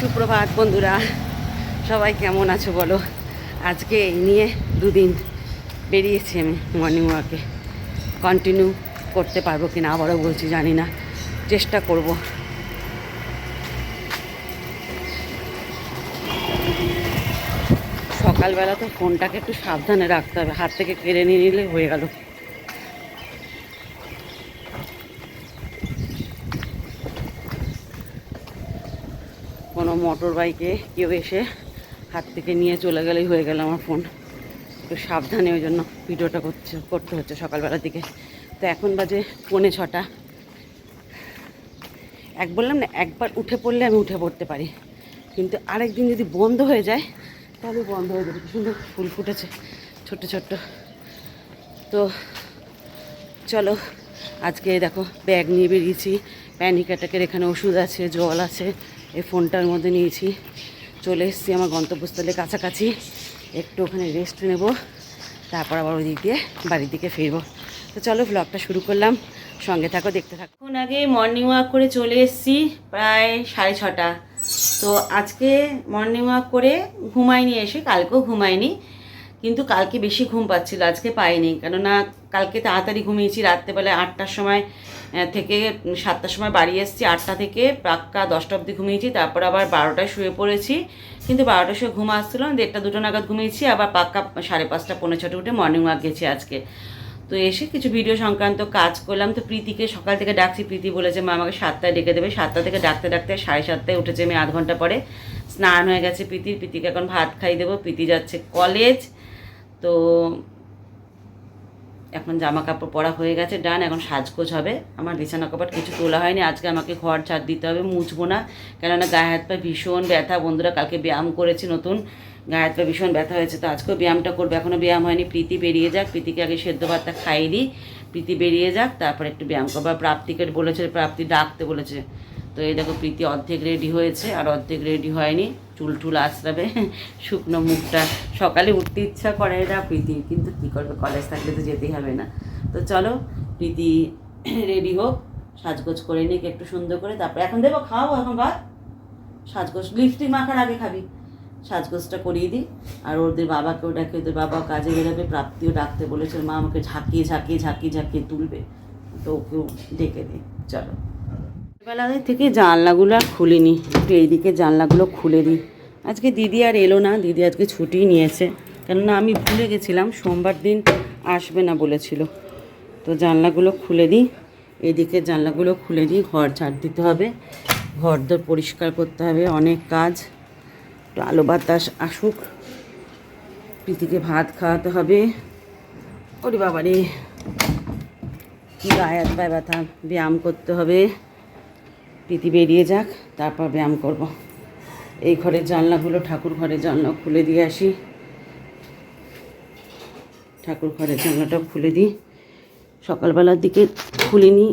সুপ্রভাত বন্ধুরা, সবাই কেমন আছো বলো? আজকে এই নিয়ে দুদিন বেরিয়েছি আমি মর্নিং ওয়াকে কন্টিনিউ করতে পারব কিনা আবারও বলছি, জানি না। চেষ্টা করব। সকালবেলা তো ফোনটাকে একটু সাবধানে রাখতে হবে, হাত থেকে কেড়ে নিয়ে নিলে হয়ে গেল। মোটর বাইকে কেউ এসে হাত থেকে নিয়ে চলে গেলেই হয়ে গেল আমার ফোন একটু সাবধানে ওই জন্য ভিডিওটা করছে, করতে হচ্ছে সকালবেলার দিকে। তো এখন বাজে পৌনে ছটা। এক বললাম না, একবার উঠে পড়লে আমি উঠে পড়তে পারি। কিন্তু আরেকদিন যদি বন্ধ হয়ে যায়, তাহলে বন্ধ হয়ে যাবে। সুন্দর ফুল ফুটেছে, ছোট্ট ছোট্ট। তো চলো, আজকে দেখো ব্যাগ নিয়ে বেরিয়েছি। প্যানিক অ্যাটাকের এখানে ওষুধ আছে, জল আছে। এই ফোনটার মধ্যে নিয়েছি। চলে এসেছি আমার গন্তব্যস্থলের কাছাকাছি। একটু ওখানে রেস্ট নেব, তারপর আবার ওই দিক দিয়ে বাড়ির দিকে ফিরবো। তো চলো ব্লগটা শুরু করলাম। সঙ্গে থাকো, দেখতে থাকো। এখন আগে মর্নিং ওয়াক করে চলে এসেছি প্রায় সাড়ে ছটা। তো আজকে মর্নিং ওয়াক করে ঘুমাইনি এসে, কালকেও ঘুমাইনি। কিন্তু কালকে বেশি ঘুম পাচ্ছিল, আজকে পাইনি। কেননা কালকে তাড়াতাড়ি ঘুমিয়েছি রাত্রেবেলায় আটটার সময় থেকে সাতটার সময় বাড়ি এসেছি, আটটা থেকে পাক্কা দশটা অবধি ঘুমিয়েছি, তারপর আবার বারোটায় শুয়ে পড়েছি। কিন্তু বারোটার সময় ঘুম আসছিল দেড়টা দুটো নাগাদ ঘুমিয়েছি, আবার পাক্কা সাড়ে পাঁচটা, পৌনে ছটা উঠে মর্নিং ওয়াক গেছি আজকে। তো এসে কিছু ভিডিও সংক্রান্ত কাজ করলাম, তো প্রীতিকে সকাল থেকে ডাকছি, প্রীতি বলেছে, মা, আমাকে সাতটায় ডেকে দেবে। সাতটা থেকে ডাকতে ডাকতে সাড়ে সাতটায় উঠেছে, আমি আধ ঘণ্টা পরে স্নান হয়ে গেছে প্রীতির। প্রীতিকে এখন ভাত খাই দেবো, প্রীতি যাচ্ছে কলেজ তো এখন জামা কাপড় পরা হয়ে গেছে ডান এখন সাজগোজ হবে। আমার বিছানা কাপড় কিছু তোলা হয়নি, আজকে আমাকে ঘর ছাড় দিতে হবে, মুছবো না। কেননা গায়ে হাত পা ভীষণ ব্যথা, বন্ধুরা কালকে ব্যায়াম করেছি নতুন, গায়ে হাত পা ভীষণ ব্যথা হয়েছে, তো আজকেও ব্যায়ামটা করবে। এখনও ব্যায়াম হয়নি, প্রীতি বেরিয়ে যাক, প্রীতিকে আগে সেদ্ধ ভাতটা খাইয়ে দিই, প্রীতি বেরিয়ে যাক, তারপর একটু ব্যায়াম করব। আর প্রাপ্তিকে বলেছে, প্রাপ্তি ডাকতে বলেছে, তো এই দেখো প্রীতি অর্ধেক রেডি হয়েছে, আর অর্ধেক রেডি হয়নি। চুল টুল আঁচড়াবে শুকনো মুখটা। সকালে উঠতে ইচ্ছা করে না প্রীতি, কিন্তু কী করবে? কলেজ থাকলে তো যেতেই হবে না। তো চলো, প্রীতি রেডি হোক, সাজগোজ করে নিক, একটু সুন্দর করে। তারপরে এখন দেবো, খাওয়াবো এখন ভাত সাজগোজ লিপস্টিক মাখার আগে খাবি। সাজগোজটা করিয়ে দিই। আর ওদের বাবাকেও ডাকে, ওদের বাবা কাজে বেরোবে, প্রাপ্তিও ডাকতে বলেছে মা আমাকে ঝাঁকিয়ে ঝাঁকিয়ে ঝাঁকিয়ে ঝাঁকিয়ে তুলবে। তো ওকেও ডেকে দিই। চলো। বেলায় থেকে জানলাগুলো আর খুলিনি, একটু এইদিকে জানলাগুলো খুলে দিই। আজকে দিদি আর এলো না, দিদি আজকে ছুটি নিয়েছে, কেননা আমি ভুলে গেছিলাম, সোমবার দিন আসবে না বলেছিল। তো জানলাগুলো খুলে দিই, এদিকে জানলাগুলো খুলে দিই, ঘর ঝাড় দিতে হবে ঘর দর পরিষ্কার করতে হবে, অনেক কাজ, একটু আলো বাতাস আসুক, প্রীতিকে ভাত খাওয়াতে হবে। ওরে বাবারে গায়ে হাত পায়ে ব্যথা, ব্যায়াম করতে হবে। প্রীতি বেরিয়ে যাক তারপর ব্যায়াম করব। এই ঘরের জানলাগুলো ঠাকুর ঘরের জানলা খুলে দিয়ে আসি। ঠাকুর ঘরের জানলাটা খুলে দিই। সকালবেলার দিকে খুলিনি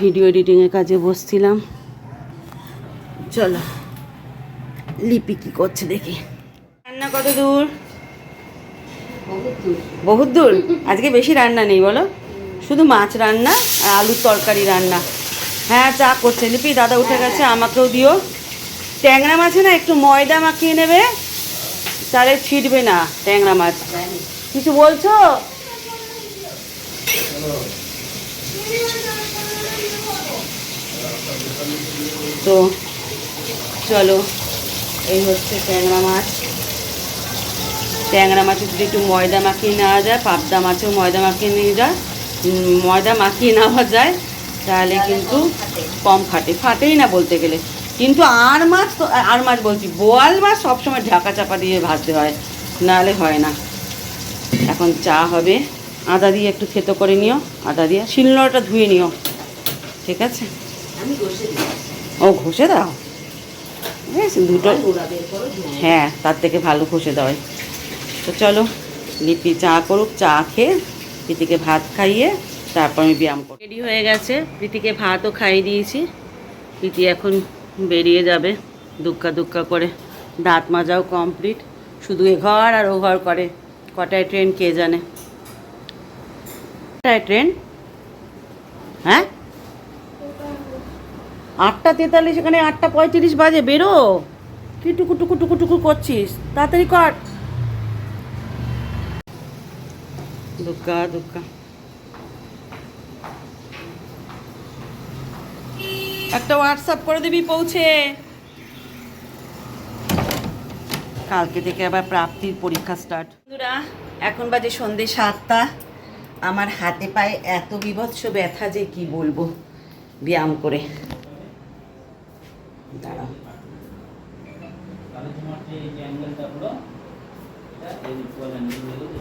ভিডিও এডিটিংয়ের কাজে বসছিলাম। চলো লিপি কি করছে দেখি। রান্না কত দূর। বহুত দূর? আজকে বেশি রান্না নেই বলো? শুধু মাছ রান্না আর আলুর তরকারি রান্না। হ্যাঁ চা করছে। লিপি, দাদা উঠে গেছে, আমাকেও দিও। ট্যাংরা মাছে না, একটু ময়দা মাখিয়ে নেবে, তাহলে ছিটবে না ট্যাংরা মাছ। কিছু বলছো? তো, চলো, এই হচ্ছে ট্যাংরা মাছ। ট্যাংরা মাছে যদি একটু ময়দা মাখিয়ে নেওয়া যায়, পাবদা মাছেও ময়দা মাখিয়ে নিয়ে যায় ময়দা মাখিয়ে নেওয়া যায় তাহলে কিন্তু কম ফাটে। ফাটেই না বলতে গেলে। কিন্তু আর মাছ তো আর মাছ বলছি বোয়াল মাছ সবসময় ঢাকা চাপা দিয়ে ভাজতে হয় নাহলে হয় না। এখন চা হবে আদা দিয়ে একটু থেতো করে নিও আদা দিয়ে শিলনোড়াটা ধুয়ে নিও। ঠিক আছে? ও ঘষে দাও? দুটো। হ্যাঁ তার থেকে ভালো ঘষে দেওয়াই তো চলো লিপি চা করুক চা খেয়ে প্রীতিকে ভাত খাইয়ে তারপর আমি ব্যায়াম করি রেডি হয়ে গেছে। প্রীতিকে ভাতও খাইয়ে দিয়েছি। প্রীতি এখন বেরিয়ে যাবে দুক্কা দুক্কা করে। দাঁত মাজাও কমপ্লিট শুধু এ ঘর আর ও ঘর করে। কটায় ট্রেন কে জানে? কটায় ট্রেন হ্যাঁ? আটটা তেতাল্লিশ, এখানে আটটা পঁয়ত্রিশ বাজে। বেরো। কি টুকু টুকু টুকু টুকু করছিস? তাড়াতাড়ি কর। দুগ্গা দুগ্গা একটা হোয়াটসঅ্যাপ করে দিবি, পৌঁছে। কালকে থেকে আবার প্রাপ্তির পরীক্ষা স্টার্ট বন্ধুরা, এখন বাজে সন্ধে সাতটা। আমার হাতে পায়ে এত বিভৎস ব্যথা যে কি বলব? ব্যায়াম করে। দাঁড়াও এই ইকুয়াল অ্যাঙ্গেল হয়ে গেল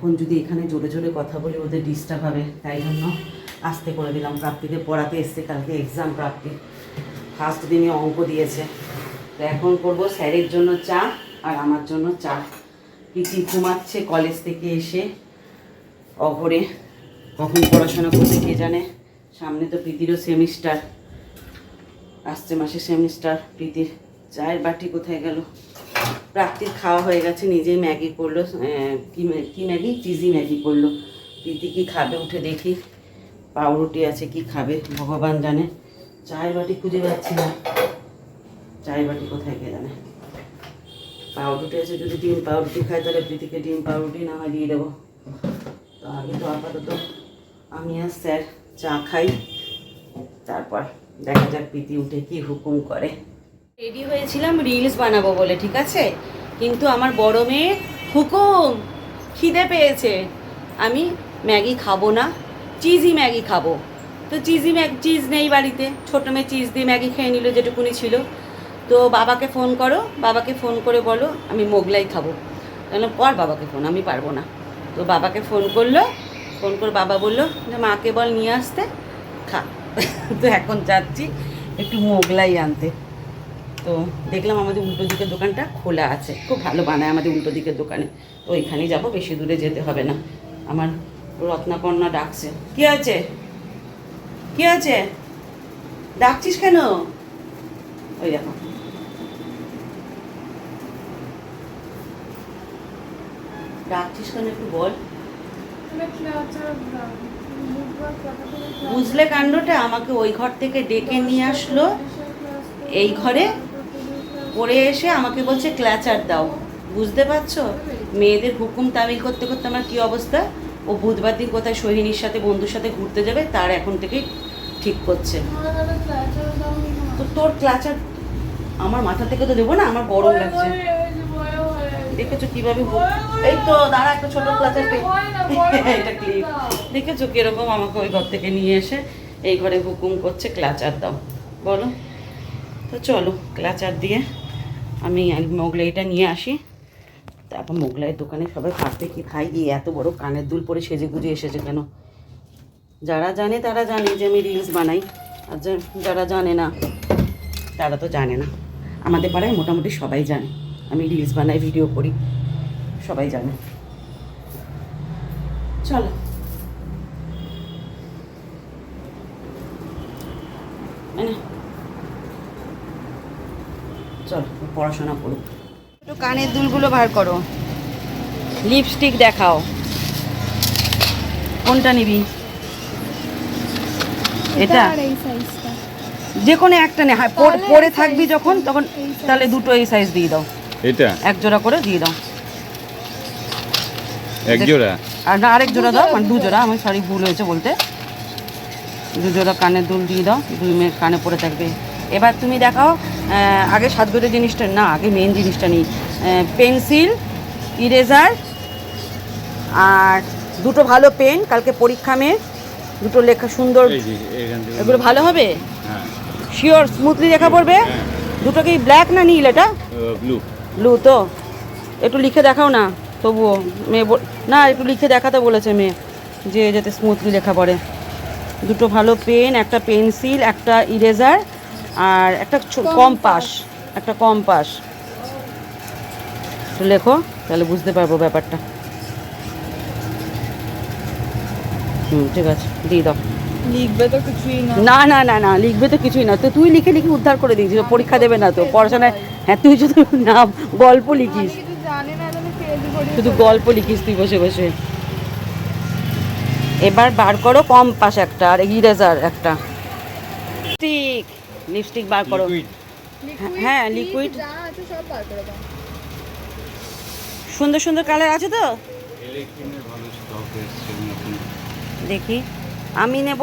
এখন যদি এখানে জোরে জোরে কথা বলে, ওদের ডিস্টার্ব হবে। তাই জন্য আস্তে করে দিলাম প্রাপ্তিকে। পড়াতে এসছে, কালকে এক্সাম প্রাপ্তি। ফার্স্ট দিনে অঙ্ক দিয়েছে। তো এখন করব স্যারের জন্য চা আর আমার জন্য চা। প্রীতি ঘুমাচ্ছে কলেজ থেকে এসে। অঘরে কখন পড়াশোনা করতে কে জানে? সামনে তো প্রীতিরও সেমিস্টার আসছে মাসে সেমিস্টার প্রীতির চায়ের বাটি কোথায় গেল? প্রাপ্তির খাওয়া হয়ে গেছে, নিজেই ম্যাগি করল কি ম্যাগি? চিজি ম্যাগি করল। প্রীতি কি খাবে? উঠে দেখি পাউরুটি আছে, কি খাবে? ভগবান জানে। চায়ের বাটি খুঁজে পাচ্ছি না। চায়ের বাটি কোথায় কে জানে? পাউরুটি আছে, যদি ডিম পাউরুটি খায়, তাহলে প্রীতিকে ডিম পাউরুটি, না হয় দিয়ে দেবো। তো আগে তো আপাতত আমি আর স্যার চা খাই। তারপর দেখা যাক প্রীতি উঠে কি হুকুম করে। রেডি হয়েছিলাম রিলস বানাবো বলে, ঠিক আছে? কিন্তু আমার বড় মেয়ে হুকুম, খিদে পেয়েছে। আমি ম্যাগি খাব না চিজি ম্যাগি খাব। তো চিজি ম্যাগ চিজ নেই বাড়িতে। ছোটো মেয়ে চিজ দিয়ে ম্যাগি খেয়ে নিল যেটুকুনি ছিল। তো বাবাকে ফোন করো, বাবাকে ফোন করে বলো, আমি মোগলাই খাব। কেন কর বাবাকে ফোন আমি পারব না। তো বাবাকে ফোন করল ফোন করে বাবা বলল যে মাকে বল নিয়ে আসতে, খা। তো এখন যাচ্ছি একটু মোগলাই আনতে। তো দেখলাম আমাদের উল্টো দিকের দোকানটা খোলা আছে। খুব ভালো বানায় আমাদের উল্টো দিকের দোকানে। তো ওইখানেই যাব, বেশি দূরে যেতে হবে না। আমার রত্নাকন্যা ডাকছে। কি আছে কি আছে ডাকছিস কেন? ওই দেখো। ডাকছিস কেন একটু বল। বুঝলে কাণ্ডটা? আমাকে ওই ঘর থেকে ডেকে নিয়ে আসলো। এই ঘরে পড়ে এসে আমাকে বলছে ক্ল্যাচার দাও। বুঝতে পারছ? মেয়েদের হুকুম তামিল করতে করতে আমার কী অবস্থা? ও বুধবার দিন কোথায় সোহিনীর সাথে বন্ধুর সাথে ঘুরতে যাবে তার এখন থেকেই ঠিক করছে। তো তোর ক্লাচার আমার মাথা থেকে তো দেবো না আমার গরম লাগছে। দেখেছ কীভাবে এই তো দাঁড়া একটা ছোট ক্লাচার এটা ক্লিপ দেখেছ কীরকম আমাকে ওই ঘর থেকে নিয়ে এসে এই ঘরে হুকুম করছে ক্লাচার দাও। বলো। তো চলো ক্লাচার দিয়ে আমি মোগলাইটা নিয়ে আসি। তারপর মোগলাইয়ের দোকানে সবাই ভাববে, কি ভাই, এই এত বড় কানের দুল পরে সেজে গুজে এসেছে কেন? যারা জানে তারা জানে যে আমি রিলস বানাই, আর যারা জানে না, তারা তো জানে না। আমাদের পাড়ায় মোটামুটি সবাই জানে। আমি রিলস বানাই ভিডিও করি, সবাই জানে। চলো। চল। পড়াশোনা করুক একটু কানের দুলগুলো বার করো। লিপস্টিক দেখাও। কোনটা নিবি? এটা? যে কোনো একটা নে হ্যাঁ পরে- পরে থাকবি যখন তখন তাহলে দুটো এই সাইজ দিয়ে দাও। এটা? এক জোড়া করে দিয়ে দাও। এক জোড়া? আর না আরেক জোড়া দাও মানে দু জোড়া আমার সরি ভুল হয়েছে বলতে। দু জোড়া কানের দুল দিয়ে দাও দুই মেয়ের কানে পড়ে থাকবে। এবার তুমি দেখাও আগে সাতগোটে জিনিসটা না আগে মেন জিনিসটা নিই। পেন্সিল ইরেজার আর দুটো ভালো পেন কালকে পরীক্ষা মেয়ে দুটো লেখা সুন্দর। এগুলো ভালো হবে? শিওর স্মুথলি লেখা পড়বে? হ্যাঁ। দুটো কি ব্ল্যাক না নীল এটা? ব্লু ব্লু তো। একটু লিখে দেখাও না তবুও মেয়ে না একটু লিখে দেখাতে বলেছে মেয়ে যে যাতে স্মুথলি লেখা পড়ে। দুটো ভালো পেন একটা পেন্সিল একটা ইরেজার আর একটা কম্পাস একটা কম্পাস। একটু লেখো তাহলে বুঝতে পারব ব্যাপারটা। হুম ঠিক আছে দিয়ে দাও। লিখবে তো কিছুই না। না না না না লিখবে তো কিছুই না। তো তুই লিখে লিখে উদ্ধার করে দিয়েছিস পরীক্ষা দেবে না তো। পড়াশোনায় হ্যাঁ তুই শুধু নাম গল্প লিখিস। না শুধু গল্প লিখিস তুই বসে বসে। এবার বার করো কম্পাস একটা আর ইরেজার একটা। লিপস্টিক লিপস্টিক বার করো। হ্যাঁ, liquid। যা আছে সব বার করে দাও। সুন্দর সুন্দর কালার আছে তো? দেখি। আমি নেব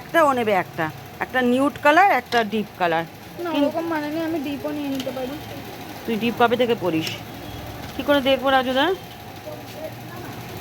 একটা ও নেবে একটা। একটা নিউট কালার একটা ডিপ কালার না মানে নেই আমি ডিপও নিয়ে নিতে পারি। তুই ডিপ কবে থেকে পড়িস কি করে দেখব রাজুদা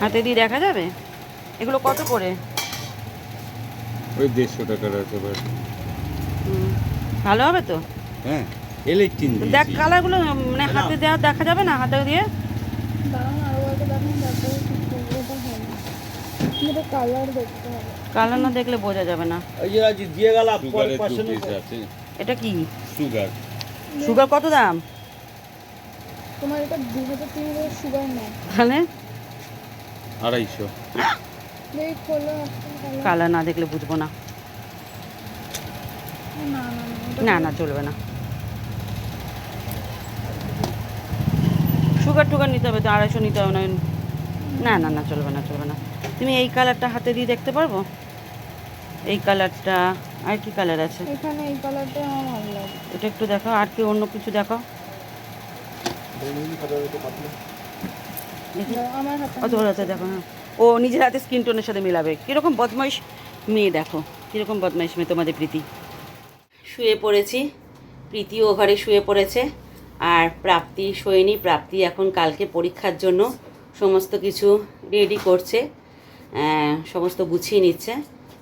হাতে দিয়ে দেখা যাবে? এগুলো কত করে ওই দেড়শো টাকার আছে ভালো হবে তো? হ্যাঁ ইলেকট্রিন দেখ কালারগুলো মানে হাতে দেওয়া দেখা যাবে না হাতে দিয়ে? কালার না দেখলে বোঝা যাবে না। ওই দিয়ে আছে। এটা কি? সুগার সুগার কত দাম? তোমার এটা দু হাজার তিন হাজার সুগার নেয় তাহলে? আড়াইশো। কালার না দেখলে বুঝব না। না না চলবে না সুগার টুগার নিতে হবে তো আড়াইশো নিতে হবে না না না না চলবে না চলবে না। তুমি এই কালারটা হাতে দিয়ে দেখতে পারব? এই কালারটা আর কি কালার আছে? এখানে এই কালারটা আমার ভালো লাগে। এটা একটু দেখো আর কি অন্য কিছু দেখো দেখি। দাঁড়াও, আমার হাতে অত বড় হাতে দেখো হ্যাঁ। ও নিজের হাতে স্কিন টোনের সাথে মিলাবে। কীরকম বদমাইশ মেয়ে দেখো। কীরকম বদমাইশ মেয়ে তোমাদের প্রীতি। শুয়ে পড়েছি প্রীতিও ঘরে শুয়ে পড়েছে, আর প্রাপ্তি শোয়নি প্রাপ্তি এখন কালকে পরীক্ষার জন্য সমস্ত কিছু রেডি করছে সমস্ত গুছিয়ে নিচ্ছে।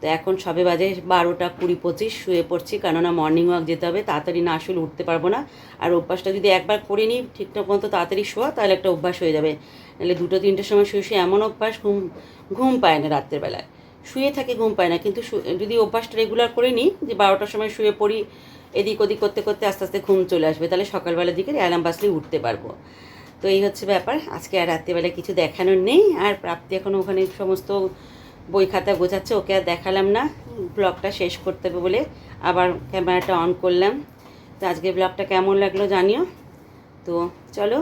তো এখন সবে বাজে বারোটা কুড়ি পঁচিশ, শুয়ে পড়ছি, কেননা মর্নিং ওয়াক যেতে হবে, তাড়াতাড়ি না আসলে উঠতে পারব না। আর অভ্যাসটা যদি একবার করে নিই, ঠিকঠাক মতো তাড়াতাড়ি শোয়া, তাহলে একটা অভ্যাস হয়ে যাবে। নাহলে দুটো তিনটের সময় শুয়ে শুয়ে এমন অভ্যাস ঘুম ঘুম পায় না রাত্রের বেলায়। শুয়ে থাকে, ঘুম পায় না। কিন্তু যদি অভ্যাসটা রেগুলার করে নিই, যে বারোটার সময় শুয়ে পড়ি, এদিক ওদিক করতে করতে আস্তে আস্তে ঘুম চলে আসবে। তাহলে সকালবেলার দিকে অ্যালার্ম বাসলেই উঠতে পারব। তো এই হচ্ছে ব্যাপার। আজকে আর রাত্রিবেলায় কিছু দেখানোর নেই। আর প্রাপ্তি এখন ওখানে সমস্ত বই খাতা গোছাচ্ছে, ওকে আর দেখালাম না। ব্লগটা শেষ করতে হবে বলে আবার ক্যামেরাটা অন করলাম। তো আজকে ব্লগটা কেমন লাগল জানিও। তো চলো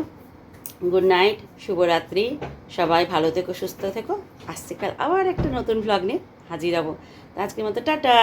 গুড নাইট শুভরাত্রি। সবাই ভালো থেকো, সুস্থ থেকো। কাল আবার একটা নতুন ভ্লগ নিয়ে হাজির হব। আজকের মতো, টাটা।